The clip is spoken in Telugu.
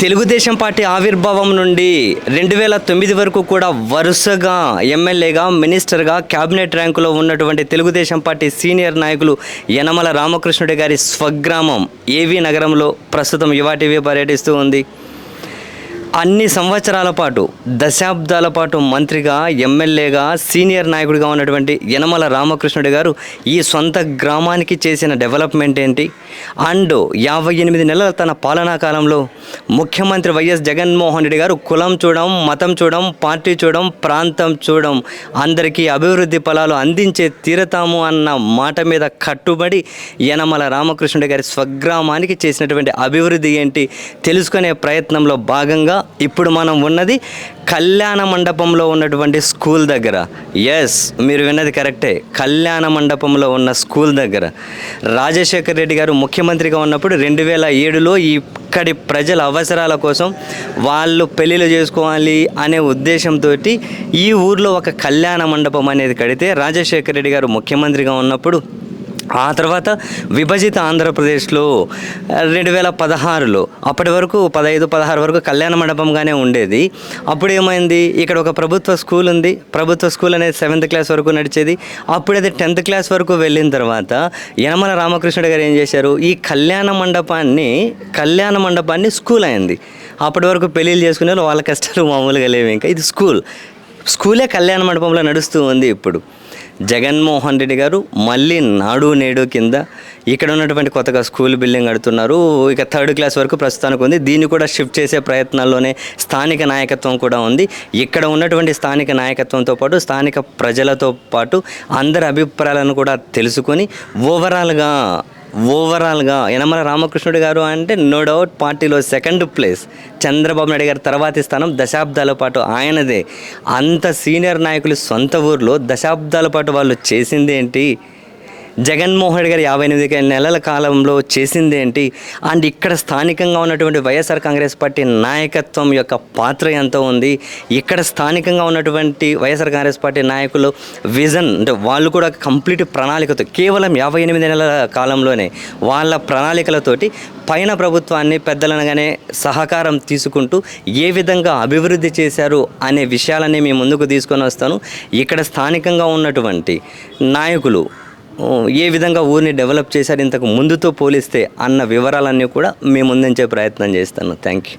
తెలుగుదేశం పార్టీ ఆవిర్భావం నుండి రెండు వేల తొమ్మిది వరకు కూడా వరుసగా ఎమ్మెల్యేగా మినిస్టర్గా క్యాబినెట్ ర్యాంకులో ఉన్నటువంటి తెలుగుదేశం పార్టీ సీనియర్ నాయకులు యనమల రామకృష్ణుడి గారి స్వగ్రామం ఏవి నగరంలో ప్రస్తుతం యువ టీవీ పర్యటిస్తూ ఉంది. అన్ని సంవత్సరాల పాటు దశాబ్దాల పాటు మంత్రిగా ఎమ్మెల్యేగా సీనియర్ నాయకుడిగా ఉన్నటువంటి యనమల రామకృష్ణుడి గారు ఈ సొంత గ్రామానికి చేసిన డెవలప్మెంట్ ఏంటి? అండ్ యాభై ఎనిమిది నెలల తన పాలనా కాలంలో ముఖ్యమంత్రి వైఎస్ జగన్మోహన్ రెడ్డి గారు కులం చూడడం మతం చూడడం పార్టీ చూడడం ప్రాంతం చూడడం అందరికీ అభివృద్ధి ఫలాలు అందించే తీరతాము అన్న మాట మీద కట్టుబడి యనమల రామకృష్ణుడి గారి స్వగ్రామానికి చేసినటువంటి అభివృద్ధి ఏంటి తెలుసుకునే ప్రయత్నంలో భాగంగా ఇప్పుడు మనం ఉన్నది కళ్యాణ మండపంలో ఉన్నటువంటి స్కూల్ దగ్గర. ఎస్ మీరు విన్నది కరెక్టే. కళ్యాణ మండపంలో ఉన్న స్కూల్ దగ్గర. రాజశేఖర్ రెడ్డి గారు ముఖ్యమంత్రిగా ఉన్నప్పుడు రెండు వేల ఏడులో ఇక్కడి ప్రజల అవసరాల కోసం వాళ్ళు పెళ్ళిళ్ళు చేసుకోవాలి అనే ఉద్దేశంతో ఈ ఊర్లో ఒక కళ్యాణ మండపం అనేది కడితే రాజశేఖర్ రెడ్డి గారు ముఖ్యమంత్రిగా ఉన్నప్పుడు ఆ తర్వాత విభజిత ఆంధ్రప్రదేశ్లో రెండు వేల పదహారులో అప్పటి వరకు పదహైదు పదహారు వరకు కళ్యాణ మండపంగానే ఉండేది. అప్పుడు ఏమైంది ఇక్కడ ఒక ప్రభుత్వ స్కూల్ ఉంది. ప్రభుత్వ స్కూల్ అనేది సెవెంత్ క్లాస్ వరకు నడిచేది. అప్పుడు అది టెన్త్ క్లాస్ వరకు వెళ్ళిన తర్వాత యనమల రామకృష్ణుడు గారు ఏం చేశారు? ఈ కళ్యాణ మండపాన్ని కళ్యాణ మండపాన్ని స్కూల్ అయింది. అప్పటి వరకు పెళ్ళిళ్ళు చేసుకునే వాళ్ళు వాళ్ళ కష్టాలు మామూలుగా లేవు ఇంకా. ఇది స్కూల్. స్కూలే కళ్యాణ మండపంలో నడుస్తూ ఉంది ఇప్పుడు. జగన్మోహన్ రెడ్డి గారు మళ్ళీ నాడు నేడు కింద ఇక్కడ ఉన్నటువంటి కొత్తగా స్కూల్ బిల్డింగ్ కడుతున్నారు. ఇక థర్డ్ క్లాస్ వరకు ప్రస్తుతానికి ఉంది. దీన్ని కూడా షిఫ్ట్ చేసే ప్రయత్నాల్లోనే స్థానిక నాయకత్వం కూడా ఉంది. ఇక్కడ ఉన్నటువంటి స్థానిక నాయకత్వంతో పాటు స్థానిక ప్రజలతో పాటు అందరి అభిప్రాయాలను కూడా తెలుసుకొని ఓవరాల్గా ఓవరాల్గా యనమల రామకృష్ణుడు గారు అంటే నో డౌట్ పార్టీలో సెకండ్ ప్లేస్ చంద్రబాబు నాయుడు గారి తర్వాతి స్థానం దశాబ్దాల పాటు ఆయనదే. అంత సీనియర్ నాయకులు సొంత ఊర్లో దశాబ్దాల పాటు వాళ్ళు చేసింది ఏంటి? జగన్మోహన్ రెడ్డి గారు యాభై ఎనిమిది నెలల కాలంలో చేసింది ఏంటి? అండ్ ఇక్కడ స్థానికంగా ఉన్నటువంటి వైఎస్ఆర్ కాంగ్రెస్ పార్టీ నాయకత్వం యొక్క పాత్ర ఎంత ఉంది? ఇక్కడ స్థానికంగా ఉన్నటువంటి వైఎస్ఆర్ కాంగ్రెస్ పార్టీ నాయకులు విజన్ అంటే వాళ్ళు కూడా కంప్లీట్ ప్రణాళికతో కేవలం యాభై ఎనిమిది నెలల కాలంలోనే వాళ్ళ ప్రణాళికలతోటి పైన ప్రభుత్వాన్ని పెద్దలనగానే సహకారం తీసుకుంటూ ఏ విధంగా అభివృద్ధి చేశారు అనే విషయాలని మీ ముందుకు తీసుకొని వస్తాను. ఇక్కడ స్థానికంగా ఉన్నటువంటి నాయకులు ఏ విధంగా ఊరిని డెవలప్ చేశారు ఇంతకు ముందుతో పోలిస్తే అన్న వివరాలన్నీ కూడా మేము ముందుంచే ప్రయత్నం చేస్తాను. Thank you